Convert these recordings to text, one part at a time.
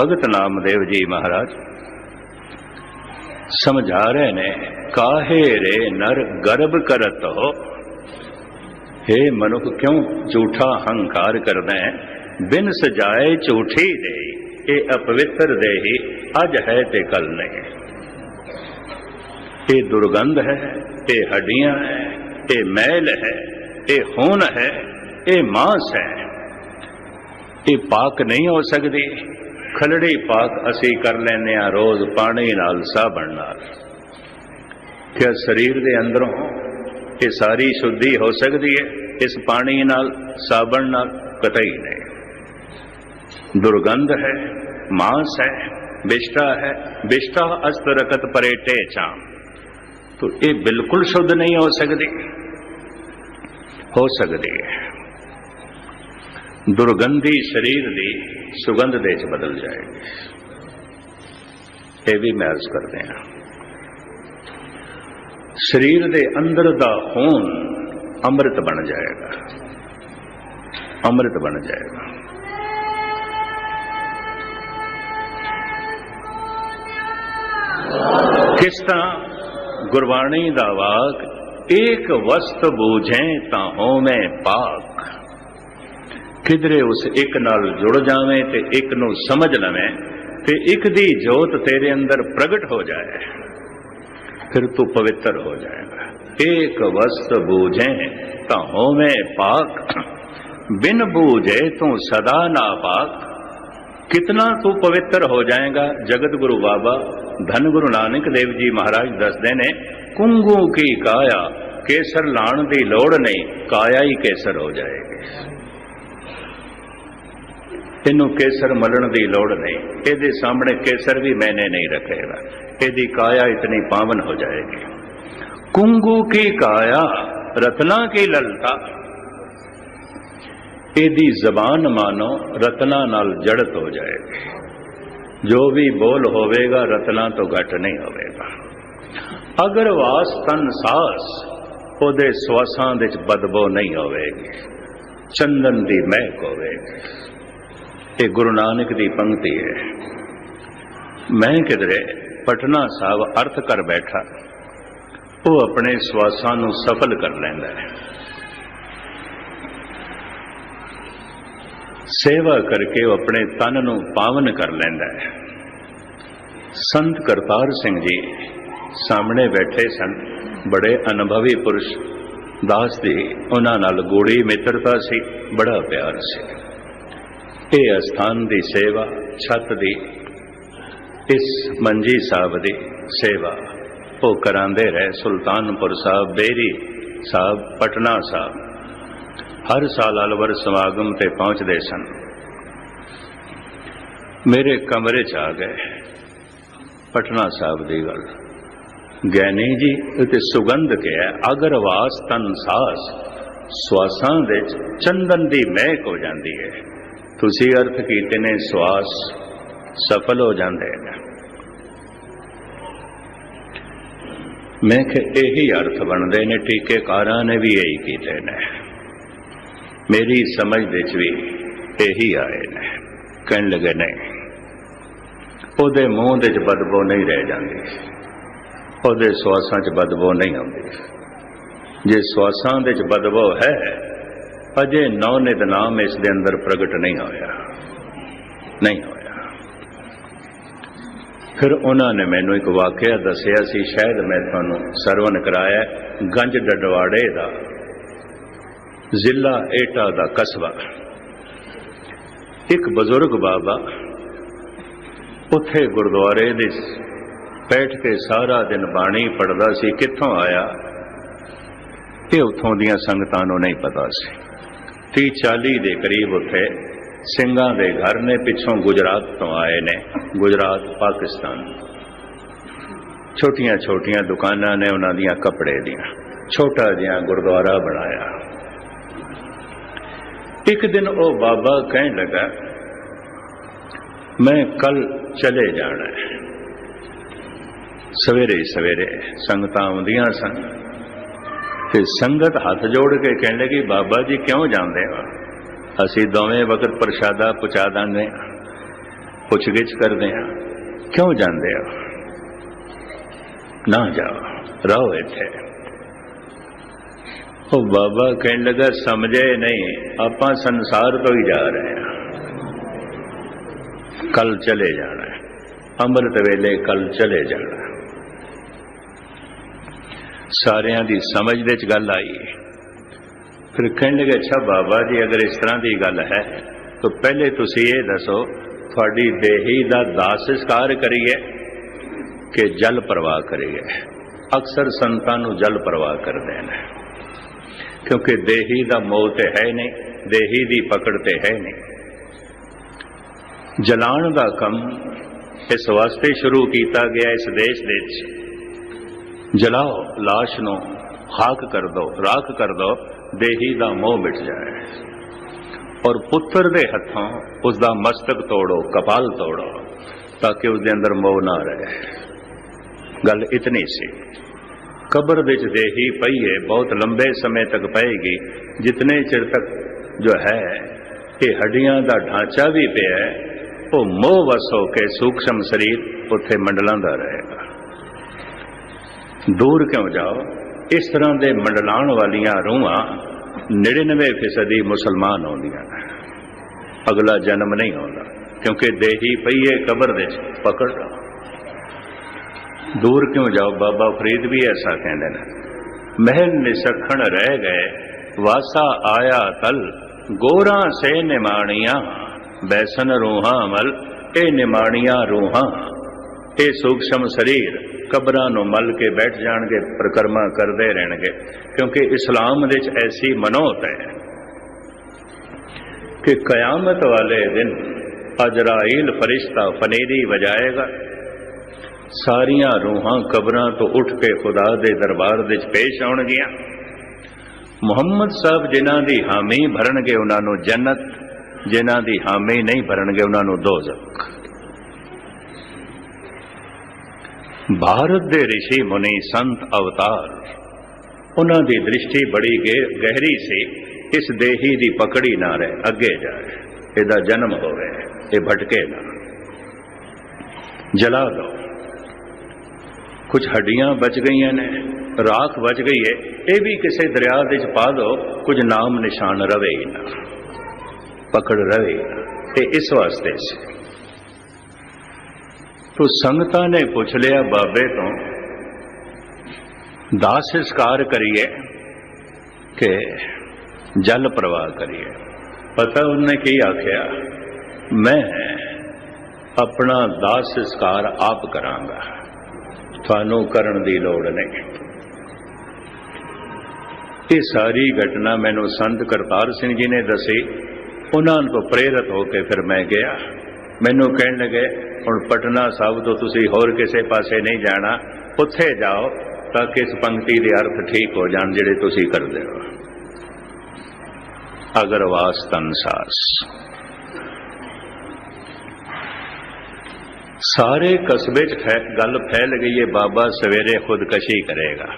ਭਗਤ ਨਾਮਦੇਵ ਜੀ ਮਹਾਰਾਜ ਸਮਝਾ ਰਹੇ ਨੇ, ਕਾਹੇ ਰੇ ਨਰ ਗਰਭ ਕਰਤ? ਹੋ हे ਮਨੁੱਖ, ਕਿਉਂ ਝੂਠਾ ਹੰਕਾਰ ਕਰਦਾ ਹੈ? ਬਿਨ ਸਜਾਏ ਝੂਠੀ ਦੇ, ਇਹ ਅਪਵਿੱਤਰ ਦੇਹੀ ਅੱਜ ਹੈ ਤੇ ਕੱਲ ਨਹੀਂ। ਇਹ ਦੁਰਗੰਧ ਹੈ, ਇਹ ਹੱਡੀਆਂ ਹੈ, ਇਹ ਮੈਲ ਹੈ, ਇਹ ਖੂਨ ਹੈ, ਇਹ ਮਾਸ ਹੈ। ਇਹ ਪਾਕ ਨਹੀਂ ਹੋ ਸਕਦੀ। ਖਲੜੀ ਪਾਕ ਅਸੀਂ ਕਰ ਲੈਨੇ ਆ ਰੋਜ਼ ਪਾਣੀ ਨਾਲ ਸਾਬਣ ਨਾਲ। ਕਿ ਸਰੀਰ ਦੇ ਅੰਦਰੋਂ ਇਹ ਸਾਰੀ ਸ਼ੁੱਧੀ ਹੋ ਸਕਦੀ ਹੈ ਇਸ ਪਾਣੀ ਨਾਲ, ਸਾਬਣ ਨਾਲ ਕਤਈ ਨਹੀਂ। ਦੁਰਗੰਧ ਹੈ, ਮਾਂਸ ਹੈ ਵਿਸ਼ਟਾ ਹੈ ਵਿਸ਼ਟਾ ਅਸਤਰਕਤ ਪਰੇਟੇ ਚਾਮ तो ਇਹ ਬਿਲਕੁਲ ਸ਼ੁੱਧ ਨਹੀਂ ਹੋ ਸਕਦੀ। ਹੋ ਸਕਦੀ ਹੈ। ਦੁਰਗੰਧੀ ਸਰੀਰ ਦੀ ਸੁਗੰਧ ਦੇ ਚ ਬਦਲ ਜਾਏਗੀ। ਇਹ ਵੀ ਮੈਂ ਕਰਦੇ ਹਾਂ। ਸਰੀਰ ਦੇ ਅੰਦਰ ਦਾ ਖੂਨ ਅੰਮ੍ਰਿਤ ਬਣ ਜਾਏਗਾ। ਅੰਮ੍ਰਿਤ ਬਣ ਜਾਏਗਾ। ਕਿਸ ਤਰ੍ਹਾਂ ਗੁਰਬਾਣੀ ਦਾ ਵਾਕ, ਏਕ ਵਸਤ ਬੂਝੇ ਤਾਂ ਹੋ ਮੈਂ ਪਾਕ ਕਿਧਰੇ ਉਸ ਇੱਕ ਨਾਲ ਜੁੜ ਜਾਵੇਂ ਤੇ ਇੱਕ ਨੂੰ ਸਮਝ ਲਵੇਂ ਤੇ ਇੱਕ ਦੀ ਜੋਤ ਤੇਰੇ ਅੰਦਰ ਪ੍ਰਗਟ ਹੋ ਜਾਏ, ਫਿਰ ਤੂੰ ਪਵਿੱਤਰ ਹੋ ਜਾਏਗਾ। ਏਕ ਵਸਤ ਬੂਝੇ ਤਾਂ ਹੋਵੇਂ ਪਾਕ, ਬਿਨ ਬੂਝੇ ਤੂੰ ਸਦਾ ਨਾ ਪਾਕ। ਕਿਤਨਾ ਤੂੰ ਪਵਿੱਤਰ ਹੋ ਜਾਏਗਾ ਜਗਤ ਗੁਰੂ ਬਾਬਾ ਧੰਨ ਗੁਰੂ ਨਾਨਕ ਦੇਵ ਜੀ ਮਹਾਰਾਜ ਦੱਸਦੇ ਨੇ, ਕੁੰਗੂ ਕੀ ਕਾਇਆ, ਕੇਸਰ ਲਾਣ ਦੀ ਲੋੜ ਨਹੀਂ, ਕਾਇਆ ਹੀ ਕੇਸਰ ਹੋ ਜਾਏਗੀ। ਇਹਨੂੰ ਕੇਸਰ ਮਲਣ ਦੀ ਲੋੜ ਨਹੀਂ। ਇਹਦੇ ਸਾਹਮਣੇ ਕੇਸਰ ਵੀ ਮੈਨੇ ਨਹੀਂ ਰੱਖੇਗਾ। ਇਹਦੀ ਕਾਇਆ ਇਤਨੀ ਪਾਵਨ ਹੋ ਜਾਏਗੀ। ਕੁੰਗੂ ਕੀ ਕਾਇਆ, ਰਤਨਾ ਕੀ ਲਲਤਾ? ਇਹਦੀ ਜ਼ਬਾਨ ਮਾਨੋ, ਰਤਨਾ ਨਾਲ ਜੜਤ ਹੋ ਜਾਏਗੀ। ਜੋ ਵੀ ਬੋਲ ਹੋਵੇਗਾ, ਰਤਨਾ ਤੋਂ ਘਟ ਨਹੀਂ ਹੋਵੇਗਾ। ਅਗਰ ਵਾਸ ਤਨ ਸਾਸ, ਉਹਦੇ ਸਵਾਸਾਂ ਵਿੱਚ ਬਦਬੋ ਨਹੀਂ ਹੋਵੇਗੀ। ਚੰਦਨ ਦੀ ਮਹਿਕ ਹੋਵੇਗੀ। ਇਹ ਗੁਰੂ ਨਾਨਕ ਦੀ ਪੰਕਤੀ ਹੈ। ਮੈਂ ਕਿਧਰੇ ਪਟਨਾ ਸਾਹਿਬ ਅਰਥ ਕਰ ਬੈਠਾ, ਉਹ ਆਪਣੇ ਸਵਾਸਾਂ ਨੂੰ ਸਫਲ ਕਰ ਲੈਂਦਾ ਹੈ। ਸੇਵਾ ਕਰਕੇ ਉਹ ਆਪਣੇ ਤਨ ਨੂੰ ਪਾਵਨ ਕਰ ਲੈਂਦਾ ਹੈ। ਸੰਤ ਕਰਤਾਰ ਸਿੰਘ ਜੀ ਸਾਹਮਣੇ ਬੈਠੇ ਸਨ। ਬੜੇ ਅਨੁਭਵੀ ਪੁਰਸ਼ ਦਾਸ ਦੀ ਉਹਨਾਂ ਨਾਲ ਗੂੜੀ ਮਿੱਤਰਤਾ ਸੀ, ਬੜਾ ਪਿਆਰ ਸੀ। ਇਹ ਅਸਥਾਨ ਦੀ ਸੇਵਾ, ਛੱਤ ਦੀ ਇਸ ਮੰਜੀ ਸਾਹਿਬ ਦੀ ਸੇਵਾ। ਉਹ ਕਰਾਂਦੇ ਰਹੇ ਸੁਲਤਾਨਪੁਰ ਸਾਹਿਬ, ਬੇਰੀ ਸਾਹਿਬ, ਪਟਨਾ ਸਾਹਿਬ। ਹਰ ਸਾਲ ਅਲਵਰ ਸਮਾਗਮ ਤੇ ਪਹੁੰਚਦੇ ਸਨ। ਮੇਰੇ ਕਮਰੇ 'ਚ ਆ ਗਏ। ਪਟਨਾ ਸਾਹਿਬ ਦੀ ਗੱਲ। ਗਿਆਨੀ ਜੀ ਉਤੇ ਸੁਗੰਧ ਕਿਹਾ ਅਗਰ ਵਾਸ ਤਨ ਸਾਸ। ਸਵਾਸਾਂ ਦੇ ਚੰਦਨ ਦੀ ਮਹਿਕ ਹੋ ਜਾਂਦੀ ਹੈ। ਤੁਸੀਂ ਅਰਥ ਕੀਤੇ ਨੇ ਸਵਾਸ, ਸਫਲ ਹੋ ਜਾਂਦੇ ਨੇ। ਮੈਂ ਕਿ ਇਹੀ ਅਰਥ ਬਣਦੇ ਨੇ ਟੀਕੇਕਾਰਾਂ ਨੇ ਵੀ ਇਹੀ ਕੀਤੇ ਨੇ। ਮੇਰੀ ਸਮਝ ਵਿੱਚ ਵੀ ਇਹੀ ਆਏ ਨੇ। ਕਹਿਣ ਲੱਗੇ, ਨਹੀਂ, ਉਹਦੇ ਮੂੰਹ ਦੇ ਚ ਬਦਬੂ ਨਹੀਂ ਰਹਿ ਜਾਂਦੀ। ਉਹਦੇ ਸਵਾਸਾਂ ਚ ਬਦਬੂ ਨਹੀਂ ਆਉਂਦੀ। ਜੇ ਸਵਾਸਾਂ ਦੇ ਚ ਬਦਬੂ ਹੈ ਅਜੇ ਨੌ ਨਿਤ ਨਾਮ ਇਸ ਦੇ ਅੰਦਰ ਪ੍ਰਗਟ ਨਹੀਂ ਹੋਇਆ। ਨਹੀਂ ਹੋਇਆ। ਫਿਰ ਉਹਨਾਂ ਨੇ ਮੈਨੂੰ ਇੱਕ ਵਾਕਿਆ ਦੱਸਿਆ ਸੀ, ਸ਼ਾਇਦ ਮੈਂ ਤੁਹਾਨੂੰ ਸਰਵਨ ਕਰਾਇਆ, ਗੰਜ ਡਡਵਾੜੇ ਦਾ ਜ਼ਿਲ੍ਹਾ ਏਟਾ ਦਾ ਕਸਬਾ। ਇੱਕ ਬਜ਼ੁਰਗ ਬਾਬਾ ਉੱਥੇ ਗੁਰਦੁਆਰੇ ਦੇ ਬੈਠ ਕੇ ਸਾਰਾ ਦਿਨ ਬਾਣੀ ਪੜਦਾ ਸੀ, ਕਿੱਥੋਂ ਆਇਆ? ਇਹ ਉਥੋਂ ਦੀਆਂ ਸੰਗਤਾਂ ਨੂੰ ਨਹੀਂ ਪਤਾ ਸੀ। 30 40 ਦੇ ਕਰੀਬ ਉੱਥੇ ਸਿੰਘਾਂ ਦੇ ਘਰ ਨੇ ਪਿੱਛੋਂ ਗੁਜਰਾਤ ਤੋਂ ਆਏ ਨੇ, ਗੁਜਰਾਤ, ਪਾਕਿਸਤਾਨ। ਛੋਟੀਆਂ ਛੋਟੀਆਂ ਦੁਕਾਨਾਂ ਨੇ ਉਹਨਾਂ ਦੀਆਂ ਕੱਪੜੇ ਦੀਆਂ, ਛੋਟਾ ਜਿਹਾ ਗੁਰਦੁਆਰਾ ਬਣਾਇਆ। ਇੱਕ ਦਿਨ ਉਹ ਬਾਬਾ ਕਹਿਣ ਲੱਗਾ, ਮੈਂ ਕੱਲ ਚਲੇ ਜਾਣਾ ਹੈ। ਸਵੇਰੇ ਸਵੇਰੇ ਸੰਗਤਾਂ ਆਉਂਦੀਆਂ ਸਨ। ਤੇ ਸੰਗਤ ਹੱਥ ਜੋੜ ਕੇ ਕਹਿਣ ਲੱਗੀ, ਬਾਬਾ ਜੀ ਕਿਉਂ ਜਾਂਦੇ ਹੋ? ਅਸੀਂ ਦੋਵੇਂ ਵਕਤ ਪ੍ਰਸ਼ਾਦਾ ਪਹੁੰਚਾ ਦਾਂਗੇ ਪੁੱਛਗਿੱਛ ਕਰਦੇ ਹਾਂ, ਕਿਉਂ ਜਾਂਦੇ ਹੋ? ਨਾ ਜਾਓ, ਰਹੋ ਇੱਥੇ। ਉਹ ਬਾਬਾ ਕਹਿਣ ਲੱਗਾ, ਸਮਝੇ ਨਹੀਂ, ਆਪਾਂ ਸੰਸਾਰ ਤੋਂ ਹੀ ਜਾ ਰਹੇ ਹਾਂ। ਕੱਲ ਚਲੇ ਜਾਣਾ ਅੰਮ੍ਰਿਤ ਵੇਲੇ ਕੱਲ ਚਲੇ ਜਾਣਾ ਸਾਰਿਆਂ ਦੀ ਸਮਝ ਦੇ ਚ ਗੱਲ ਆਈ। ਫਿਰ ਕਹਿਣ ਲੱਗੇ, ਅੱਛਾ ਬਾਬਾ ਜੀ, ਅਗਰ ਇਸ ਤਰ੍ਹਾਂ ਦੀ ਗੱਲ ਹੈ, ਤਾਂ ਪਹਿਲੇ ਤੁਸੀਂ ਇਹ ਦੱਸੋ, ਤੁਹਾਡੀ ਦੇਹੀ ਦਾ ਦਾਸ ਸੰਸਕਾਰ ਕਰੀਏ ਕਿ ਜਲ ਪ੍ਰਵਾਹ ਕਰੀਏ? ਅਕਸਰ ਸੰਤਾਂ ਨੂੰ ਜਲ ਪ੍ਰਵਾਹ ਕਰਦੇ ਨੇ। ਕਿਉਂਕਿ ਦੇਹੀ ਦਾ ਮੋਹ ਤੇ ਹੈ ਨਹੀਂ, ਦੇਹੀ ਦੀ ਪਕੜ ਤੇ ਹੈ ਨਹੀਂ। ਜਲਾਣ ਦਾ ਕੰਮ ਇਸ ਵਾਸਤੇ ਸ਼ੁਰੂ ਕੀਤਾ ਗਿਆ ਇਸ ਦੇਸ਼ ਦੇ ਵਿੱਚ। ਜਲਾਓ লাশ ਨੂੰ ਖਾਕ ਕਰ ਦੋ, ਰਾਖ ਕਰ ਦੋ, ਦੇਹੀ ਦਾ ਮੋਹ ਮਿਟ ਜਾਏ। ਔਰ ਪੁੱਤਰ ਦੇ ਹੱਥੋਂ ਉਸ ਦਾ ਮਸਤਕ ਤੋੜੋ, ਕਪਾਲ ਤੋੜੋ, ਤਾਂ ਕਿ ਉਸ ਦੇ ਅੰਦਰ ਮੋਹ ਨਾ ਰਹੇ। ਗੱਲ ਇਤਨੀ ਸੀ। ਕਬਰ ਵਿੱਚ ਦੇਹੀ ਪਈਏ ਬਹੁਤ ਲੰਬੇ ਸਮੇਂ ਤੱਕ ਪਏਗੀ, ਜਿਤਨੇ ਚਿਰ ਤੱਕ ਜੋ ਹੈ, ਇਹ ਹੱਡੀਆਂ ਦਾ ਢਾਂਚਾ ਵੀ ਪਿਆ ਉਹ ਮੋਹ ਵਸ ਹੋ ਕੇ ਸੂਖਸ਼ਮ ਸਰੀਰ ਉੱਥੇ ਮੰਡਲਾਂਦਾ ਰਹੇਗਾ। ਦੂਰ ਕਿਉਂ ਜਾਓ? ਇਸ ਤਰ੍ਹਾਂ ਦੇ ਮੰਡਲਾਣ ਵਾਲੀਆਂ ਰੂਹਾਂ 99% ਮੁਸਲਮਾਨ ਹੁੰਦੀਆਂ ਨੇ। ਅਗਲਾ ਜਨਮ ਨਹੀਂ ਆਉਂਦਾ, ਕਿਉਂਕਿ ਦੇਹੀ ਪਈਏ ਕਬਰ ਦੇ ਪਕੜ ਦੂਰ ਕਿਉਂ ਜਾਓ? ਬਾਬਾ ਫਰੀਦ ਵੀ ਐਸਾ ਕਹਿੰਦੇ ਨੇ। ਮਹਿਲ ਨਿਸਖਣ ਰਹਿ ਗਏ, ਵਾਸਾ ਆਇਆ ਤਲ, ਗੋਰਾ ਸੇ ਨਿਮਾਣੀਆਂ, ਬੈਸਨ ਰੂਹਾਂ ਅਮਲ ਇਹ ਨਿਮਾਣੀਆਂ ਰੂਹਾਂ, ਇਹ ਸੂਖਸ਼ਮ ਸਰੀਰ ਕਬਰਾਂ ਨੂੰ ਮਲ ਕੇ ਬੈਠ ਜਾਣਗੇ, ਪ੍ਰਕਰਮਾ ਕਰਦੇ ਰਹਿਣਗੇ। ਕਿਉਂਕਿ ਇਸਲਾਮ ਵਿੱਚ ਐਸੀ ਮਨੋਤ ਹੈ ਕਿ ਕਿਆਮਤ ਵਾਲੇ ਦਿਨ ਅਜਰਾਇਲ ਫਰਿਸ਼ਤਾ ਫਨੇਰੀ ਵਜਾਏਗਾ। ਸਾਰੀਆਂ ਰੂਹਾਂ ਕਬਰਾਂ ਤੋਂ ਉੱਠ ਕੇ ਖੁਦਾ ਦੇ ਦਰਬਾਰ ਵਿੱਚ ਪੇਸ਼ ਆਉਣਗੀਆਂ। ਮੁਹੰਮਦ ਸਾਹਿਬ ਜਿਨ੍ਹਾਂ ਦੀ ਹਾਮੀ ਭਰਨਗੇ, ਉਹਨਾਂ ਨੂੰ ਜੰਨਤ, ਜਿਨ੍ਹਾਂ ਦੀ ਹਾਮੀ ਨਹੀਂ ਭਰਨਗੇ, ਉਹਨਾਂ ਨੂੰ ਦੋਜ਼ਖ। ਭਾਰਤ ਦੇ ઋષਿ ਮੁਨੀ ਸੰਤ ਅਵਤਾਰ। ਉਹਨਾਂ ਦੀ ਦ੍ਰਿਸ਼ਟੀ ਬੜੀ ਗਹਿਰੀ ਸੀ। ਇਸ ਦੇਹੀ ਦੀ ਪਕੜੀ ਨਾ ਰਹੇ, ਅੱਗੇ ਜਾਏ। ਇਹਦਾ ਜਨਮ ਹੋਵੇ ਇਹ ਭਟਕੇ ਨਾ। ਜਲਾ ਦੋ ਕੁਝ ਹੱਡੀਆਂ ਬਚ ਗਈਆਂ ਨੇ, ਰਾਖ ਬਚ ਗਈ ਹੈ ਇਹ ਵੀ ਕਿਸੇ ਦਰਿਆ ਦੇ ਵਿੱਚ ਪਾ ਦੋ, ਕੁਝ ਨਾਮ ਨਿਸ਼ਾਨ ਰਵੇ ਹੀ ਨਾ। ਪਕੜ ਰਵੇ ਨਾ। ਤੇ ਇਸ ਵਾਸਤੇ ਸੀ। ਤੋ ਸੰਗਤਾਂ ਨੇ ਪੁੱਛ ਲਿਆ ਬਾਬੇ ਤੋਂ। ਦਾਸ ਸੰਸਕਾਰ ਕਰੀਏ ਕਿ ਜਲ ਪ੍ਰਵਾਹ ਕਰੀਏ। ਪਤਾ ਉਹਨੇ ਕੀ ਆਖਿਆ, ਮੈਂ ਆਪਣਾ ਦਾਸ ਸੰਸਕਾਰ ਆਪ ਕਰਾਂਗਾ। ਤੁਹਾਨੂੰ ਕਰਨ ਦੀ ਲੋੜ ਨਹੀਂ। ਇਹ ਸਾਰੀ ਘਟਨਾ ਮੈਨੂੰ ਸੰਤ ਕਰਤਾਰ ਸਿੰਘ ਜੀ ਨੇ ਦੱਸੀ। ਉਹਨਾਂ ਤੋਂ ਪ੍ਰੇਰਿਤ ਹੋ ਕੇ ਫਿਰ ਮੈਂ ਗਿਆ। ਮੈਨੂੰ ਕਹਿਣ ਲੱਗੇ ਹੁਣ ਪਟਨਾ ਸਾਹਿਬ ਤੋਂ ਤੁਸੀਂ ਹੋਰ ਕਿਸੇ ਪਾਸੇ ਨਹੀਂ ਜਾਣਾ, ਉੱਥੇ ਜਾਓ ਤਾਂ ਕਿ ਇਸ ਪੰਕਤੀ ਦੇ ਅਰਥ ਠੀਕ ਹੋ ਜਾਣ ਜਿਹੜੇ ਤੁਸੀਂ ਕਰਦੇ ਹੋ। ਅਗਰ ਵਾਸ ਸਾਸ। ਸਾਰੇ ਕਸਬੇ 'ਚ ਗੱਲ ਫੈਲ ਗਈ ਏ, ਬਾਬਾ ਸਵੇਰੇ ਖੁਦਕਸ਼ੀ ਕਰੇਗਾ,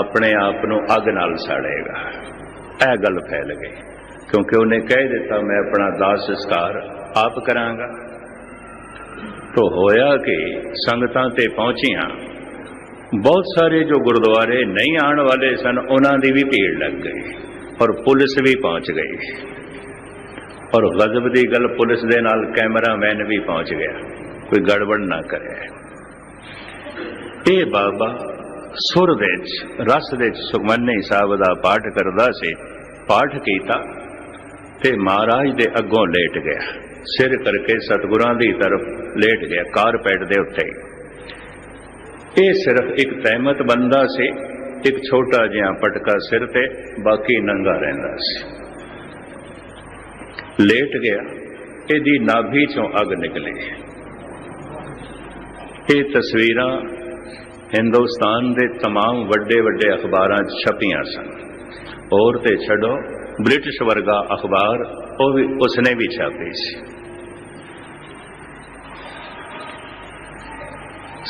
ਆਪਣੇ ਆਪ ਨੂੰ ਅੱਗ ਨਾਲ ਸਾੜੇਗਾ। ਇਹ ਗੱਲ ਫੈਲ ਗਈ, ਕਿਉਂਕਿ ਉਹਨੇ ਕਹਿ ਦਿੱਤਾ, ਮੈਂ ਆਪਣਾ ਦਾਸ ਸੰਸਕਾਰ ਆਪ ਕਰਾਂਗਾ। ਤੋ ਹੋਇਆ ਕਿ ਸੰਗਤਾਂ ਤੇ ਪਹੁੰਚੀਆਂ। ਬਹੁਤ ਸਾਰੇ ਜੋ ਗੁਰਦੁਆਰੇ ਨਹੀਂ ਆਉਣ ਵਾਲੇ ਸਨ, ਉਹਨਾਂ ਦੀ ਵੀ ਭੀੜ ਲੱਗ ਗਈ ਔਰ ਪੁਲਿਸ ਵੀ ਪਹੁੰਚ ਗਈ। ਔਰ ਗਜ਼ਬ ਦੀ ਗੱਲ ਪੁਲਿਸ ਦੇ ਨਾਲ ਕੈਮਰਾਮੈਨ ਵੀ ਪਹੁੰਚ ਗਿਆ। ਕੋਈ ਗੜਬੜ ਨਾ ਕਰੇ। ਇਹ ਬਾਬਾ ਸੁਰ ਦੇ ਰਸ ਦੇ ਵਿੱਚ ਸੁਖਮਨੀ ਸਾਹਿਬ ਦਾ ਪਾਠ ਕਰਦਾ ਸੀ, ਪਾਠ ਕੀਤਾ ਤੇ ਮਹਾਰਾਜ ਦੇ ਅੱਗੋਂ ਲੇਟ ਗਿਆ। ਸਿਰ ਕਰਕੇ ਸਤਿਗੁਰਾਂ ਦੀ ਤਰਫ ਲੇਟ ਗਿਆ ਕਾਰਪੈਟ ਦੇ ਉੱਤੇ ਇਹ ਸਿਰਫ ਇੱਕ ਤਹਿਮਤ ਬੰਦਾ ਸੀ ਇੱਕ ਛੋਟਾ ਜਿਹਾ ਪਟਕਾ ਸਿਰ ਤੇ ਬਾਕੀ ਨੰਗਾ ਰਹਿੰਦਾ ਸੀ ਲੇਟ ਗਿਆ ਇਹਦੀ ਨਾਭੀ ਚੋਂ ਅੱਗ ਨਿਕਲੀ ਇਹ ਤਸਵੀਰਾਂ ਹਿੰਦੁਸਤਾਨ ਦੇ तमाम ਵੱਡੇ ਵੱਡੇ ਅਖਬਾਰਾਂ 'ਚ ਛਪੀਆਂ ਸਨ ਹੋਰ ਤੇ ਛੱਡੋ ਬ੍ਰਿਟਿਸ਼ ਵਰਗਾ ਅਖਬਾਰ ਉਹ ਵੀ ਉਸਨੇ ਵੀ ਛਾਪੀ ਸੀ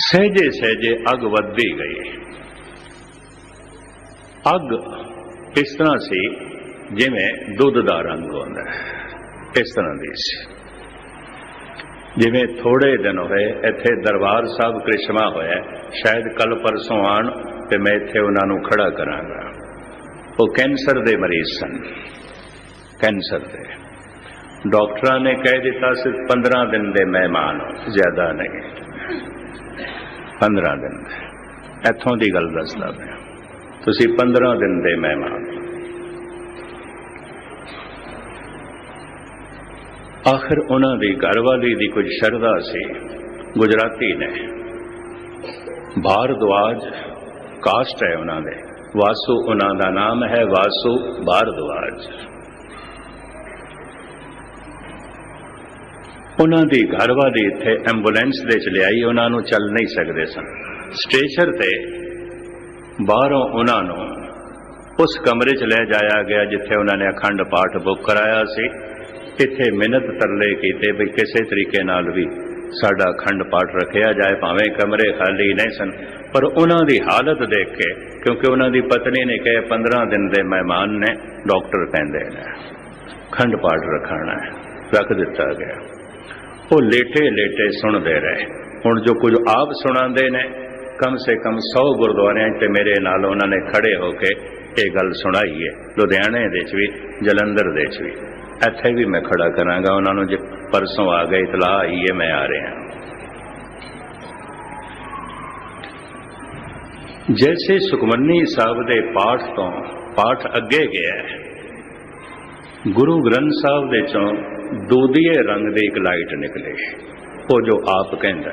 ਸਹਿਜੇ ਸਹਿਜੇ ਅੱਗ ਵੱਧਦੀ ਗਈ ਅੱਗ ਇਸ ਤਰ੍ਹਾਂ ਸੀ ਜਿਵੇਂ ਦੁੱਧ ਦਾ ਰੰਗ ਹੁੰਦਾ ਹੈ ਇਸ ਤਰ੍ਹਾਂ ਦੀ ਸੀ ਜਿਵੇਂ ਥੋੜੇ ਦਿਨ ਹੋਏ ਇੱਥੇ ਦਰਬਾਰ ਸਾਹਿਬ ਕ੍ਰਿਸ਼ਮਾ ਹੋਇਆ ਸ਼ਾਇਦ ਕੱਲ ਪਰਸੋਂ ਆਣ ਤੇ ਮੈਂ ਇੱਥੇ ਉਹਨਾਂ ਨੂੰ ਖੜਾ ਕਰਾਂਗਾ ਉਹ ਕੈਂਸਰ ਦੇ ਮਰੀਜ਼ ਸਨ। ਕੈਂਸਰ ਦੇ। ਡਾਕਟਰਾਂ ਨੇ ਕਹਿ ਦਿੱਤਾ, ਸਿਰਫ 15 ਦਿਨ ਦੇ ਮਹਿਮਾਨ ਹੋ, ਜ਼ਿਆਦਾ ਨਹੀਂ। 15 ਦਿਨ ਦੇ। ਇੱਥੋਂ ਦੀ ਗੱਲ ਦੱਸਦਾ ਮੈਂ ਤੁਸੀਂ 15 ਦਿਨ ਦੇ ਮਹਿਮਾਨ ਹੋ। ਆਖਰ ਉਹਨਾਂ ਦੀ ਘਰਵਾਲੀ ਦੀ ਕੁਝ ਸ਼ਰਧਾ ਸੀ। ਗੁਜਰਾਤੀ ਨੇ। ਭਾਰਦਵਾਜ ਕਾਸਟ ਹੈ ਉਹਨਾਂ ਦੇ। ਵਾਸੂ ਉਹਨਾਂ ਦਾ ਨਾਮ ਹੈ ਵਾਸੂ ਭਾਰਦਵਾਜ ਉਹਨਾਂ ਦੀ ਘਰਵਾਲੀ ਇੱਥੇ ਐਂਬੂਲੈਂਸ ਦੇ ਚ ਲਿਆਈ, ਉਹਨਾਂ ਨੂੰ ਚੱਲ ਨਹੀਂ ਸਕਦੇ ਸਨ। ਸਟੇਸ਼ਨ ਤੇ ਬਾਹਰੋਂ ਉਹਨਾਂ ਨੂੰ ਉਸ ਕਮਰੇ 'ਚ ਲੈ ਜਾਇਆ ਗਿਆ, ਜਿੱਥੇ ਉਹਨਾਂ ਨੇ ਅਖੰਡ ਪਾਠ ਬੁੱਕ ਕਰਾਇਆ ਸੀ। ਇੱਥੇ ਮਿਹਨਤ ਤਰਲੇ ਕੀਤੇ ਵੀ ਕਿਸੇ ਤਰੀਕੇ ਨਾਲ ਵੀ ਸਾਡਾ ਅਖੰਡ ਪਾਠ ਰੱਖਿਆ ਜਾਏ, ਭਾਵੇਂ ਕਮਰੇ ਖਾਲੀ ਨਹੀਂ ਸਨ, ਪਰ ਉਹਨਾਂ ਦੀ ਹਾਲਤ ਦੇਖ ਕੇ, ਕਿਉਂਕਿ ਉਹਨਾਂ ਦੀ ਪਤਨੀ ਨੇ ਕਿਹਾ 15 ਦਿਨ ਦੇ ਮਹਿਮਾਨ ਨੇ, ਡਾਕਟਰ ਕਹਿੰਦੇ ਨੇ, ਖੰਡ ਪਾਠ ਰੱਖਣਾ ਹੈ, ਰੱਖ ਦਿੱਤਾ ਗਿਆ ਉਹ ਲੇਟੇ ਲੇਟੇ ਸੁਣਦੇ ਰਹੇ। ਹੁਣ ਜੋ ਕੁਝ ਆਪ ਸੁਣਾਉਂਦੇ ਨੇ, ਕਮ ਸੇ ਕਮ 100 ਗੁਰਦੁਆਰਿਆਂ 'ਚ ਤੇ ਮੇਰੇ ਨਾਲ ਉਹਨਾਂ ਨੇ ਖੜੇ ਹੋ ਕੇ ਇਹ ਗੱਲ ਸੁਣਾਈ ਹੈ, ਲੁਧਿਆਣੇ ਦੇ 'ਚ ਵੀ, ਜਲੰਧਰ ਦੇ 'ਚ ਵੀ। ਇੱਥੇ ਵੀ ਮੈਂ ਖੜਾ ਕਰਾਂਗਾ। ਉਹਨਾਂ ਨੂੰ ਜੇ ਪਰਸੋਂ ਆ ਗਏ, ਇਤਲਾਹ ਆਈ ਹੈ, ਮੈਂ ਆ ਰਿਹਾ ਜੈਸੇ ਸੁਖਮਨੀ ਸਾਹਿਬ ਦੇ ਪਾਠ ਤੋਂ ਪਾਠ ਅੱਗੇ ਗਿਆ ਗੁਰੂ ਗ੍ਰੰਥ ਸਾਹਿਬ ਦੇ ਚੋਂ ਦੂਦੀਏ ਰੰਗ ਦੀ ਇੱਕ ਲਾਈਟ ਨਿਕਲੇ। ਉਹ ਜੋ ਆਪ ਕਹਿੰਦਾ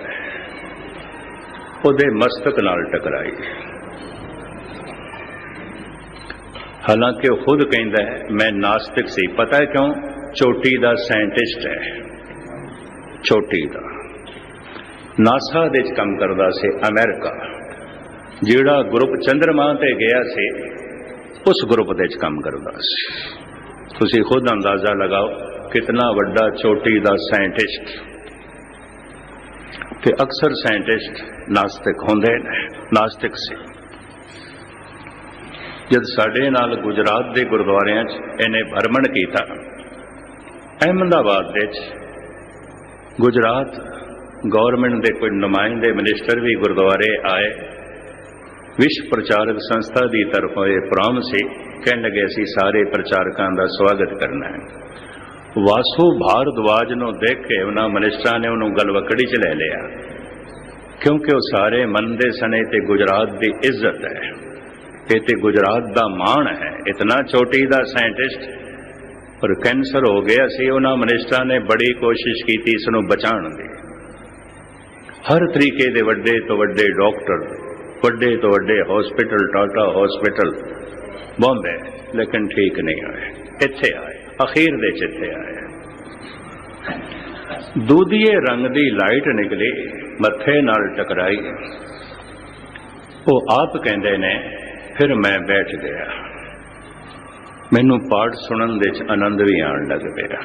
ਉਹਦੇ ਮਸਤਕ ਨਾਲ ਟਕਰਾਈ। ਹਾਲਾਂਕਿ ਉਹ ਖੁਦ ਕਹਿੰਦਾ ਹੈ, ਮੈਂ ਨਾਸਤਿਕ ਸੀ। ਪਤਾ ਹੈ ਕਿਉਂ? ਚੋਟੀ ਦਾ ਸਾਇੰਟਿਸਟ ਹੈ। ਚੋਟੀ ਦਾ। ਨਾਸਾ ਦੇ ਚ ਕੰਮ ਕਰਦਾ ਸੀ ਅਮਰੀਕਾ। ਜਿਹੜਾ ਗਰੁੱਪ ਚੰਦਰਮਾ ਤੇ ਗਿਆ ਸੀ, ਉਸ ਗਰੁੱਪ ਦੇ ਚ ਕੰਮ ਕਰਦਾ ਸੀ। ਤੁਸੀਂ ਖੁਦ ਅੰਦਾਜ਼ਾ ਲਗਾਓ ਕਿਤਨਾ ਵੱਡਾ ਚੋਟੀ ਦਾ ਸਾਇੰਟਿਸਟ। ਤੇ ਅਕਸਰ ਸਾਇੰਟਿਸਟ ਨਾਸਤਿਕ ਹੁੰਦੇ ਨੇ, ਨਾਸਤਿਕ ਸੀ। ਜਦ ਸਾਡੇ ਨਾਲ ਗੁਜਰਾਤ ਦੇ ਗੁਰਦੁਆਰਿਆਂ 'ਚ ਇਹਨੇ ਭਰਮਣ ਕੀਤਾ, ਅਹਿਮਦਾਬਾਦ ਦੇ 'ਚ ਗੁਜਰਾਤ ਗਵਰਨਮੈਂਟ ਦੇ ਕੋਈ ਨੁਮਾਇੰਦੇ ਮਿਨਿਸਟਰ ਵੀ ਗੁਰਦੁਆਰੇ ਆਏ। ਵਿਸ਼ਵ ਪ੍ਰਚਾਰਕ ਸੰਸਥਾ ਦੀ ਤਰਫੋਂ ਇਹ ਪ੍ਰੋਮ ਸੀ, ਕਹਿਣ ਲੱਗੇ ਅਸੀਂ ਸਾਰੇ ਪ੍ਰਚਾਰਕਾਂ ਦਾ ਸਵਾਗਤ ਕਰਨਾ ਹੈ। ਵਾਸੂ ਭਾਰਦਵਾਜ ਨੂੰ ਦੇਖ ਕੇ ਉਹਨਾਂ ਮਿਨਿਸਟਰਾਂ ਨੇ ਉਹਨੂੰ ਗਲਵਕੜੀ 'ਚ ਲੈ ਲਿਆ, ਕਿਉਂਕਿ ਉਹ ਸਾਰੇ ਮੰਨਦੇ ਸਨੇ ਤੇ ਗੁਜਰਾਤ ਦੀ ਇੱਜ਼ਤ ਹੈ। ਇਹ ਤੇ ਗੁਜਰਾਤ ਦਾ ਮਾਣ ਹੈ। ਇਤਨਾ ਛੋਟੀ ਦਾ ਸਾਇੰਟਿਸਟ ਪਰ ਕੈਂਸਰ ਹੋ ਗਿਆ ਸੀ, ਉਹਨਾਂ ਮਨਿਸਟਰਾਂ ਨੇ ਬੜੀ ਕੋਸ਼ਿਸ਼ ਕੀਤੀ ਇਸ ਨੂੰ ਬਚਾਉਣ ਦੀ। ਹਰ ਤਰੀਕੇ ਦੇ ਵੱਡੇ ਤੋਂ ਵੱਡੇ ਡਾਕਟਰ ਵੱਡੇ ਤੋਂ ਵੱਡੇ ਹਸਪੀਟਲ ਟਾਟਾ ਹਸਪੀਟਲ ਬੰਬੇ, ਲੇਕਿਨ ਠੀਕ ਨਹੀਂ ਆਏ। ਇੱਥੇ ਆਏ, ਅਖੀਰ ਦੇ ਚਿੱਤੇ ਆਏ। ਦੂਦੀਏ ਰੰਗ ਦੀ ਲਾਈਟ ਨਿਕਲੀ, ਮੱਥੇ ਨਾਲ ਟਕਰਾਈ। ਉਹ ਆਪ ਕਹਿੰਦੇ ਨੇ ਫਿਰ ਮੈਂ ਬੈਠ ਗਿਆ। ਮੈਨੂੰ ਪਾਠ ਸੁਣਨ ਦੇ ਚ ਆਨੰਦ ਵੀ ਆਉਣ ਲੱਗ ਪਿਆ।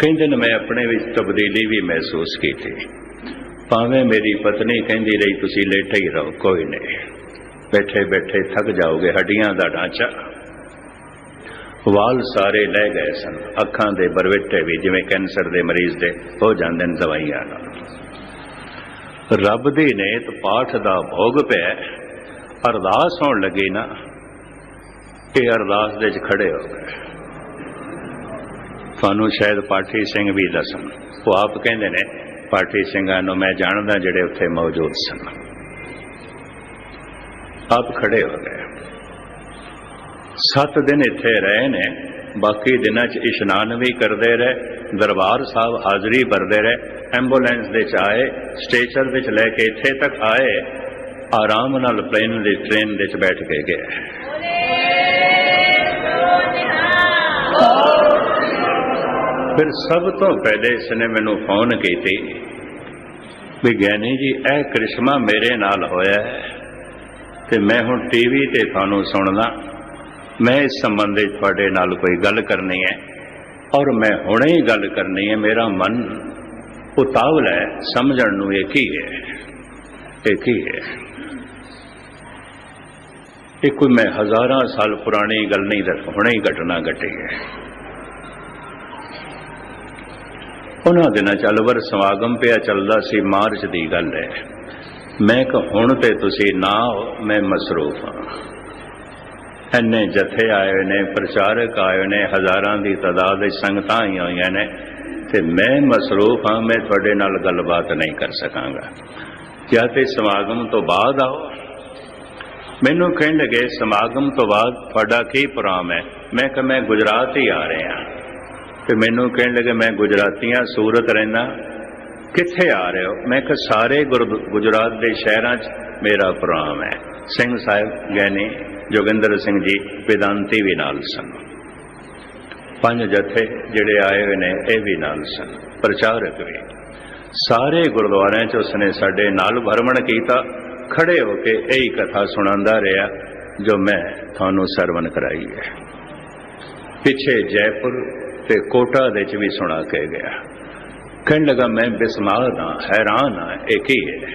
ਕਹਿੰਦੇ ਨੇ ਮੈਂ ਆਪਣੇ ਵਿੱਚ ਤਬਦੀਲੀ ਵੀ ਮਹਿਸੂਸ ਕੀਤੀ। ਭਾਵੇਂ ਮੇਰੀ ਪਤਨੀ ਕਹਿੰਦੀ ਰਹੀ, ਤੁਸੀਂ ਲੇਟੇ ਹੀ ਰਹੋ, ਕੋਈ ਨਹੀਂ। ਬੈਠੇ ਬੈਠੇ ਥੱਕ ਜਾਓਗੇ, ਹੱਡੀਆਂ ਦਾ ਢਾਂਚਾ। ਵਾਲ ਸਾਰੇ ਲੈ ਗਏ ਸਨ। ਅੱਖਾਂ ਦੇ ਬਰਵਿੱਟੇ ਵੀ, ਜਿਵੇਂ ਕੈਂਸਰ ਦੇ ਮਰੀਜ਼ ਦੇ, ਹੋ ਜਾਂਦੇ ਨੇ ਦਵਾਈਆਂ ਨਾਲ। ਰੱਬ ਦੀ ਨੇਤ ਪਾਠ ਦਾ ਭੋਗ ਪਿਆ। ਅਰਦਾਸ ਹੋਣ ਲੱਗੀ ਨਾ, ਇਹ ਅਰਦਾਸ ਦੇ ਵਿੱਚ ਖੜੇ ਹੋ ਗਏ। ਤੁਹਾਨੂੰ ਸ਼ਾਇਦ ਪਾਠੀ ਸਿੰਘ ਵੀ ਦੱਸਣ। ਉਹ ਆਪ ਕਹਿੰਦੇ ਨੇ, ਪਾਠੀ ਸਿੰਘਾਂ ਨੂੰ ਮੈਂ ਜਾਣਦਾ ਜਿਹੜੇ ਉੱਥੇ ਮੌਜੂਦ ਸਨ। ਆਪ ਖੜੇ ਹੋ ਗਏ। ਸੱਤ ਦਿਨ ਇੱਥੇ ਰਹੇ ਨੇ, ਬਾਕੀ ਦਿਨਾਂ 'ਚ ਇਸ਼ਨਾਨ ਵੀ ਕਰਦੇ ਰਹੇ, ਦਰਬਾਰ ਸਾਹਿਬ ਹਾਜ਼ਰੀ ਭਰਦੇ ਰਹੇ, ਐਂਬੂਲੈਂਸ ਦੇ ਚ ਆਏ ਸਟੇਸ਼ਨ ਵਿੱਚ ਲੈ ਕੇ ਇੱਥੇ ਤੱਕ ਆਏ। ਆਰਾਮ ਨਾਲ ਪਲੇਨ ਦੇ ਟ੍ਰੇਨ ਦੇ ਚ ਬੈਠ ਕੇ ਗਿਆ ਫਿਰ ਸਭ ਤੋਂ ਪਹਿਲੇ ਇਸਨੇ ਮੈਨੂੰ ਫੋਨ ਕੀਤੀ ਵੀ ਗਿਆਨੀ ਜੀ, ਇਹ ਕ੍ਰਿਸ਼ਮਾ ਮੇਰੇ ਨਾਲ ਹੋਇਆ ਤੇ ਮੈਂ ਹੁਣ ਟੀਵੀ ਤੇ ਤੁਹਾਨੂੰ ਸੁਣਦਾ ਮੈਂ ਇਸ ਸੰਬੰਧ ਵਿੱਚ ਤੁਹਾਡੇ ਨਾਲ ਕੋਈ ਗੱਲ ਕਰਨੀ ਹੈ ਔਰ ਮੈਂ ਹੁਣੇ ਹੀ ਗੱਲ ਕਰਨੀ ਹੈ। ਮੇਰਾ ਮਨ ਉਤਾਵਲ ਹੈ, ਸਮਝਣ ਨੂੰ ਇਹ ਕੀ ਹੈ? ਇਹ ਕੀ ਹੈ। ਇਹ ਕੋਈ ਮੈਂ ਹਜ਼ਾਰਾਂ ਸਾਲ ਪੁਰਾਣੀ ਗੱਲ ਨਹੀਂ ਦੱਸ, ਹੁਣੇ ਹੀ ਘਟਨਾ ਘਟੀ ਹੈ। ਉਹਨਾਂ ਦਿਨਾਂ ਚੱਲ ਵਰ ਸਮਾਗਮ ਪਿਆ ਚੱਲਦਾ ਸੀ, ਮਾਰਚ ਦੀ ਗੱਲ ਹੈ। ਮੈਂ ਕਿ ਹੁਣ ਤੇ ਤੁਸੀਂ ਨਾ ਮੈਂ ਮਸਰੂਫ ਹਾਂ। ਇੰਨੇ ਜਥੇ ਆਏ ਨੇ, ਪ੍ਰਚਾਰਕ ਆਏ ਨੇ, ਹਜ਼ਾਰਾਂ ਦੀ ਤਾਦਾਦ ਵਿੱਚ ਸੰਗਤਾਂ ਆਈਆਂ ਹੋਈਆਂ ਨੇ। ਤੇ ਮੈਂ ਮਸਰੂਫ ਹਾਂ, ਮੈਂ ਤੁਹਾਡੇ ਨਾਲ ਗੱਲਬਾਤ ਨਹੀਂ ਕਰ ਸਕਾਂਗਾ। ਜਾਂ ਤੇ ਸਮਾਗਮ ਤੋਂ ਬਾਅਦ ਆਓ। ਮੈਨੂੰ ਕਹਿਣ ਲੱਗੇ, ਸਮਾਗਮ ਤੋਂ ਬਾਅਦ ਤੁਹਾਡਾ ਕੀ ਪ੍ਰੋਗਰਾਮ ਹੈ? ਮੈਂ ਕਿਹਾ, ਮੈਂ ਗੁਜਰਾਤ ਹੀ ਆ ਰਿਹਾ ਤੇ ਮੈਨੂੰ ਕਹਿਣ ਲੱਗੇ, ਮੈਂ ਗੁਜਰਾਤੀਆਂ ਸੂਰਤ ਰਹਿਣਾ ਕਿੱਥੇ ਆ ਰਹੇ ਹੋ? ਮੈਂ ਕਿਹਾ, ਸਾਰੇ ਗੁਰ- ਗੁਜਰਾਤ ਦੇ ਸ਼ਹਿਰਾਂ 'ਚ ਮੇਰਾ ਪ੍ਰੋਗਰਾਮ ਹੈ। ਸਿੰਘ ਸਾਹਿਬ ਗਿਆਨੀ ਜੋਗਿੰਦਰ ਸਿੰਘ ਜੀ, ਵਿਦਾਂਤੀ ਵੀ ਨਾਲ ਸਨ। ਪੰਜ ਜਥੇ ਜਿਹੜੇ ਆਏ ਹੋਏ ਨੇ, ਇਹ ਵੀ ਨਾਲ ਸਨ। ਪ੍ਰਚਾਰਕ ਵੀ। ਸਾਰੇ ਗੁਰਦੁਆਰਿਆਂ 'ਚ ਉਸਨੇ ਸਾਡੇ ਨਾਲ ਭਰਮਣ ਕੀਤਾ, ਖੜੇ ਹੋ ਕੇ ਇਹੀ ਕਥਾ ਸੁਣਾਉਂਦਾ ਰਿਹਾ, ਜੋ ਮੈਂ ਤੁਹਾਨੂੰ ਸਰਵਨ ਕਰਾਈ ਹੈ। ਪਿੱਛੇ ਜੈਪੁਰ ਤੇ ਕੋਟਾ ਦੇ ਚ ਵੀ ਸੁਣਾ ਕੇ ਗਿਆ। ਕਹਿਣ ਲਗਾ, ਮੈਂ ਬਿਸਮਾਰ ਹਾਂ, ਹੈਰਾਨ ਹਾਂ, ਇਹ ਕੀ ਹੈ?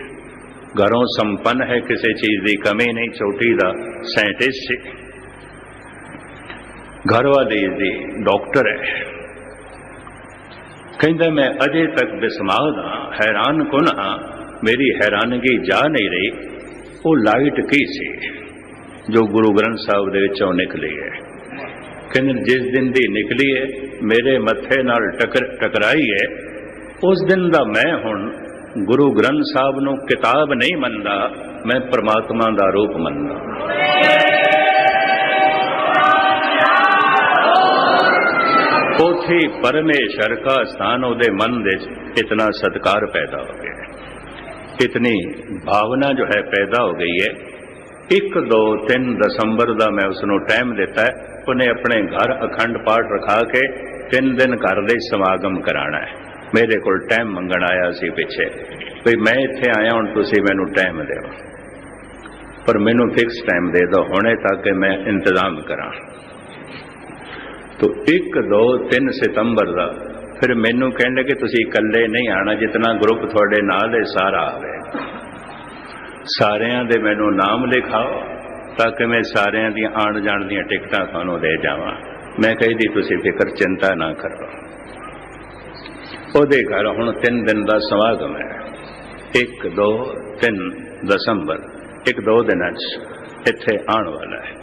ਘਰੋਂ ਸੰਪੰਨ ਹੈ, ਕਿਸੇ ਚੀਜ਼ ਦੀ ਕਮੀ ਨਹੀਂ, ਚੋਟੀ ਦਾ ਸਾਇੰਟਿਸਟ ਸੀ ਘਰ ਵਾਲੀ ਦੀ ਡਾਕਟਰ ਹੈ। ਕਹਿੰਦਾ, ਮੈਂ ਅਜੇ ਤੱਕ ਬਿਸਮਾਰ ਹਾਂ, ਹੈਰਾਨ ਕੁਨ ਹਾਂ? ਮੇਰੀ ਹੈਰਾਨਗੀ ਜਾ ਨਹੀਂ ਰਹੀ। ਉਹ ਲਾਈਟ ਕੀ ਸੀ ਜੋ ਗੁਰੂ ਗ੍ਰੰਥ ਸਾਹਿਬ ਦੇ ਵਿੱਚੋਂ ਨਿਕਲੀ ਹੈ? ਕਹਿੰਦੇ, ਜਿਸ ਦਿਨ ਦੀ ਨਿਕਲੀ ਹੈ, ਮੇਰੇ ਮੱਥੇ ਨਾਲ ਟਕਰ, ਟਕਰਾਈ ਹੈ, ਉਸ ਦਿਨ ਦਾ ਮੈਂ ਹੁਣ ਗੁਰੂ ਗ੍ਰੰਥ ਸਾਹਿਬ ਨੂੰ ਕਿਤਾਬ ਨਹੀਂ ਮੰਨਦਾ, ਮੈਂ ਪ੍ਰਮਾਤਮਾ ਦਾ ਰੂਪ ਮੰਨਦਾ ਉਥੇ ਪਰਮੇਸ਼ਰ ਦਾ ਸਥਾਨ ਉਹਦੇ ਮਨ ਦੇ ਇਤਨਾ ਸਤਕਾਰ ਪੈਦਾ ਹੋ ਗਿਆ ਇਤਨੀ ਭਾਵਨਾ ਜੋ ਹੈ ਪੈਦਾ ਹੋ ਗਈ ਹੈ। 1 2 3 ਦਸੰਬਰ ਦਾ ਮੈਂ ਉਸ ਨੂੰ ਟਾਈਮ ਦਿੱਤਾ ਉਹਨੇ ਆਪਣੇ ਘਰ ਅਖੰਡ ਪਾਠ ਰਖਾ ਕੇ ਤਿੰਨ ਦਿਨ ਘਰ ਦੇ ਸਮਾਗਮ ਕਰਾਣਾ ਹੈ। ਮੇਰੇ ਕੋਲ ਟਾਈਮ ਮੰਗਣ ਆਇਆ ਸੀ ਪਿੱਛੇ। ਵੀ ਮੈਂ ਇੱਥੇ ਆਇਆ, ਹੁਣ ਤੁਸੀਂ ਮੈਨੂੰ ਟਾਈਮ ਦਿਓ। ਪਰ ਮੈਨੂੰ ਫਿਕਸ ਟਾਈਮ ਦੇ ਦਿਓ। ਹੁਣੇ ਤੱਕ ਮੈਂ ਇੰਤਜ਼ਾਮ ਕਰਾਂ। ਤੋ 1 2 3 ਸਤੰਬਰ ਦਾ। ਫਿਰ ਮੈਨੂੰ ਕਹਿਣ ਲੱਗੇ, ਤੁਸੀਂ ਇਕੱਲੇ ਨਹੀਂ ਆਣਾ ਜਿਤਨਾ ਗਰੁੱਪ ਤੁਹਾਡੇ ਨਾਲ ਹੈ ਸਾਰਾ ਆਵੇ। ਸਾਰਿਆਂ ਦੇ ਮੈਨੂੰ ਨਾਮ ਲਿਖਾਓ, ਤਾਂ ਕਿ ਮੈਂ ਸਾਰਿਆਂ ਦੀਆਂ ਆਣ ਜਾਣ ਦੀਆਂ ਟਿਕਟਾਂ ਤੁਹਾਨੂੰ ਦੇ ਜਾਵਾਂ। ਮੈਂ ਕਹਿੰਦੀ, ਤੁਸੀਂ ਫਿਕਰ ਚਿੰਤਾ ਨਾ ਕਰੋ। ਉਹਦੇ ਘਰ ਹੁਣ 3 ਦਿਨ ਦਾ ਸਮਾਗਮ ਹੈ। 1 2 3 ਦਸੰਬਰ, ਇੱਕ, ਦੋ ਦਿਨਾਂ 'ਚ ਇੱਥੇ ਆਉਣ ਵਾਲਾ ਹੈ।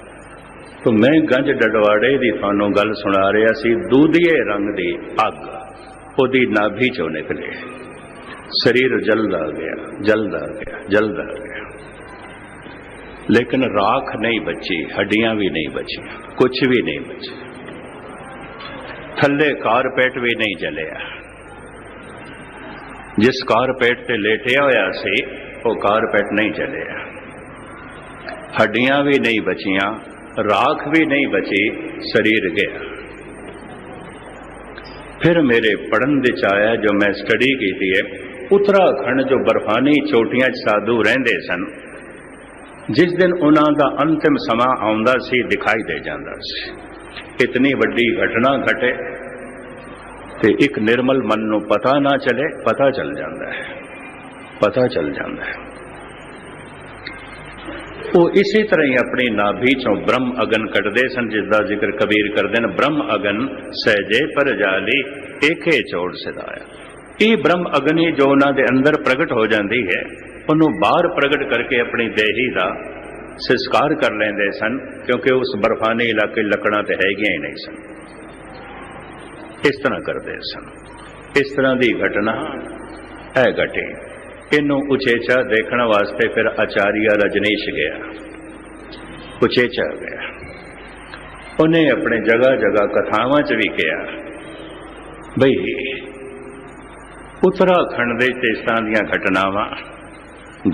ਤੋ ਮੈਂ ਗੰਜ ਡਡਵਾੜੇ ਦੀ ਤੁਹਾਨੂੰ ਗੱਲ ਸੁਣਾ ਰਿਹਾ ਸੀ, ਦੂਧੀਏ ਰੰਗ ਦੀ ਅੱਗ। ਉਹਦੀ ਨਾਭੀ ਚੋਂ ਨਿਕਲੇ। ਸਰੀਰ ਜਲਦਾ ਗਿਆ ਜਲਦਾ ਗਿਆ ਜਲਦਾ ਗਿਆ। ਲੇਕਿਨ ਰਾਖ ਨਹੀਂ ਬਚੀ, ਹੱਡੀਆਂ ਵੀ ਨਹੀਂ ਬਚੀਆਂ ਕੁਝ ਵੀ ਨਹੀਂ ਬਚੀ ਥੱਲੇ ਕਾਰਪੇਟ ਵੀ ਨਹੀਂ ਜਲਿਆ। ਜਿਸ ਕਾਰਪੇਟ ਤੇ ਲੇਟਿਆ ਹੋਇਆ ਸੀ, ਉਹ ਕਾਰਪੇਟ ਨਹੀਂ ਜਲਿਆ। ਹੱਡੀਆਂ ਵੀ ਨਹੀਂ ਬਚੀਆਂ ਰਾਖ ਵੀ ਨਹੀਂ ਬਚੀ, ਸਰੀਰ ਗਿਆ। ਫਿਰ ਮੇਰੇ ਪੜਨ ਦੇ ਚ ਆਇਆ ਜੋ ਮੈਂ ਸਟੱਡੀ ਕੀਤੀ ਹੈ, ਉੱਤਰਾਖੰਡ ਜੋ ਬਰਫਾਨੀ ਚੋਟੀਆਂ 'ਚ ਸਾਧੂ ਰਹਿੰਦੇ ਸਨ, ਜਿਸ ਦਿਨ ਉਹਨਾਂ ਦਾ ਅੰਤਿਮ ਸਮਾਂ ਆਉਂਦਾ ਸੀ, ਦਿਖਾਈ ਦੇ ਜਾਂਦਾ ਸੀ। ਇਤਨੀ ਵੱਡੀ ਘਟਨਾ ਘਟੇ ਤੇ ਇੱਕ ਨਿਰਮਲ ਮਨ ਨੂੰ ਪਤਾ ਨਾ ਚਲੇ, ਪਤਾ ਚੱਲ ਜਾਂਦਾ ਹੈ। ਪਤਾ ਚੱਲ ਜਾਂਦਾ ਹੈ। ਉਹ ਇਸੇ ਤਰ੍ਹਾਂ ਹੀ ਆਪਣੀ ਨਾਭੀ ਚੋਂ ਬ੍ਰਹਮ ਅਗਨ ਕੱਢਦੇ ਸਨ ਜਿਸ ਦਾ ਜ਼ਿਕਰ ਕਬੀਰ ਕਰਦੇ ਨੇ, ਬ੍ਰਹਮ ਅਗਨ ਸਹਿਜੇ ਪਰ ਜਾਲੀ ਏਕੇ ਚੋੜ ਸਿਧਾਇਆ। ਇਹ ਬ੍ਰਹਮ ਅਗਨੀ ਜੋ ਉਹਨਾਂ ਦੇ ਅੰਦਰ ਪ੍ਰਗਟ ਹੋ ਜਾਂਦੀ ਹੈ, ਉਹਨੂੰ ਬਾਹਰ ਪ੍ਰਗਟ ਕਰਕੇ ਆਪਣੀ ਦੇਹੀ ਦਾ ਸੰਸਕਾਰ ਕਰ ਲੈਂਦੇ ਸਨ, ਕਿਉਂਕਿ ਉਸ ਬਰਫਾਨੀ ਇਲਾਕੇ ਲੱਕੜਾਂ ਤੇ ਹੈਗੀਆਂ ਹੀ ਨਹੀਂ ਸਨ। ਇਸ ਤਰ੍ਹਾਂ ਕਰਦੇ ਸਨ। ਇਸ ਤਰ੍ਹਾਂ ਦੀ ਘਟਨਾ ਹੈ ਘਟੀ। ਇਹਨੂੰ ਉਚੇਚਾ ਦੇਖਣ ਵਾਸਤੇ ਫਿਰ ਆਚਾਰੀਆ ਰਜਨੀਸ਼ ਗਿਆ। ਉਚੇਚਾ ਗਿਆ। ਉਹਨੇ ਆਪਣੇ ਜਗ੍ਹਾ ਜਗ੍ਹਾ ਕਥਾਵਾਂ 'ਚ ਵੀ ਕਿਹਾ, ਬਈ, ਉੱਤਰਾਖੰਡ ਦੇ ਤੇ ਇਸ ਤਰ੍ਹਾਂ ਦੀਆਂ ਘਟਨਾਵਾਂ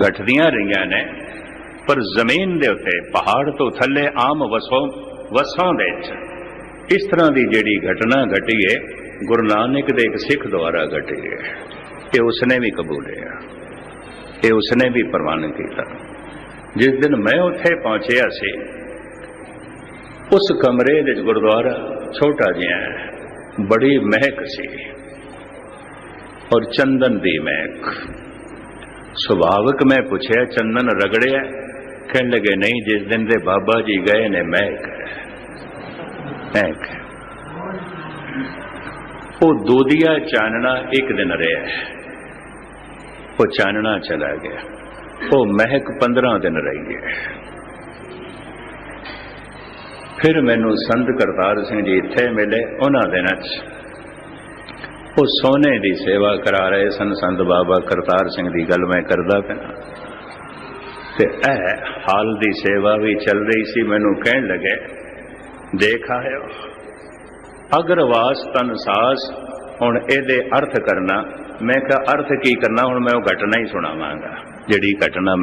ਘਟਦੀਆਂ ਰਹੀਆਂ ਨੇ, ਪਰ ਜ਼ਮੀਨ ਦੇ ਉੱਤੇ, ਪਹਾੜ ਤੋਂ ਥੱਲੇ ਆਮ ਵਸੋਂ ਵਸੋਂ ਦੇ ਵਿੱਚ ਇਸ ਤਰ੍ਹਾਂ ਦੀ ਜਿਹੜੀ ਘਟਨਾ ਘਟੀ ਹੈ ਗੁਰੂ ਨਾਨਕ ਦੇ ਇੱਕ ਸਿੱਖ ਦੁਆਰਾ ਘਟੀ ਹੈ ਤੇ ਉਸਨੇ ਵੀ ਕਬੂਲਿਆ। ਇਹ ਉਸਨੇ ਵੀ ਪ੍ਰਵਾਨ ਕੀਤਾ। ਜਿਸ ਦਿਨ ਮੈਂ ਉੱਥੇ ਪਹੁੰਚਿਆ ਸੀ, ਉਸ ਕਮਰੇ ਵਿੱਚ ਗੁਰਦੁਆਰਾ ਛੋਟਾ ਜਿਹਾ ਹੈ, ਬੜੀ ਮਹਿਕ ਸੀ ਔਰ ਚੰਦਨ ਦੀ ਮਹਿਕ। ਸੁਭਾਵਕ ਮੈਂ ਪੁੱਛਿਆ, ਚੰਦਨ ਰਗੜਿਆ? ਕਹਿਣ ਲੱਗੇ, ਨਹੀਂ, ਜਿਸ ਦਿਨ ਦੇ ਬਾਬਾ ਜੀ ਗਏ ਨੇ, ਮਹਿਕ ਮਹਿਕ ਉਹ ਦੋਦੀਆ ਚਾਨਣਾ ਇੱਕ ਦਿਨ ਰਿਹਾ ਉਹ ਚਾਨਣਾ ਚਲਾ ਗਿਆ। ਉਹ ਮਹਿਕ 15 ਦਿਨ ਰਹੀ ਹੈ। ਫਿਰ ਮੈਨੂੰ ਸੰਤ ਕਰਤਾਰ ਸਿੰਘ ਜੀ ਇੱਥੇ ਮਿਲੇ ਉਹਨਾਂ ਦਿਨਾਂ 'ਚ। ਉਹ ਸੋਨੇ ਦੀ ਸੇਵਾ ਕਰਾ ਰਹੇ ਸਨ। ਸੰਤ ਬਾਬਾ ਕਰਤਾਰ ਸਿੰਘ ਦੀ ਗੱਲ ਮੈਂ ਕਰਦਾ ਪਿਆ। ਤੇ ਇਹ ਹਾਲ ਦੀ ਸੇਵਾ ਵੀ ਚੱਲ ਰਹੀ ਸੀ। ਮੈਨੂੰ ਕਹਿਣ ਲੱਗੇ ਦੇਖ ਆਇਓ ਅਗਰ ਵਾਸ ਤਨ ਸਾਸ ਹੁਣ ਇਹਦੇ ਅਰਥ ਕਰਨਾ, ਮੈਂ ਕਿਹਾ ਅਰਥ ਕੀ ਕਰਨਾ, ਹੁਣ ਮੈਂ ਉਹ ਘਟਨਾ ਹੀ ਸੁਣਾਵਾਂਗਾ। ਜਿਹੜੀ ਘਟਨਾ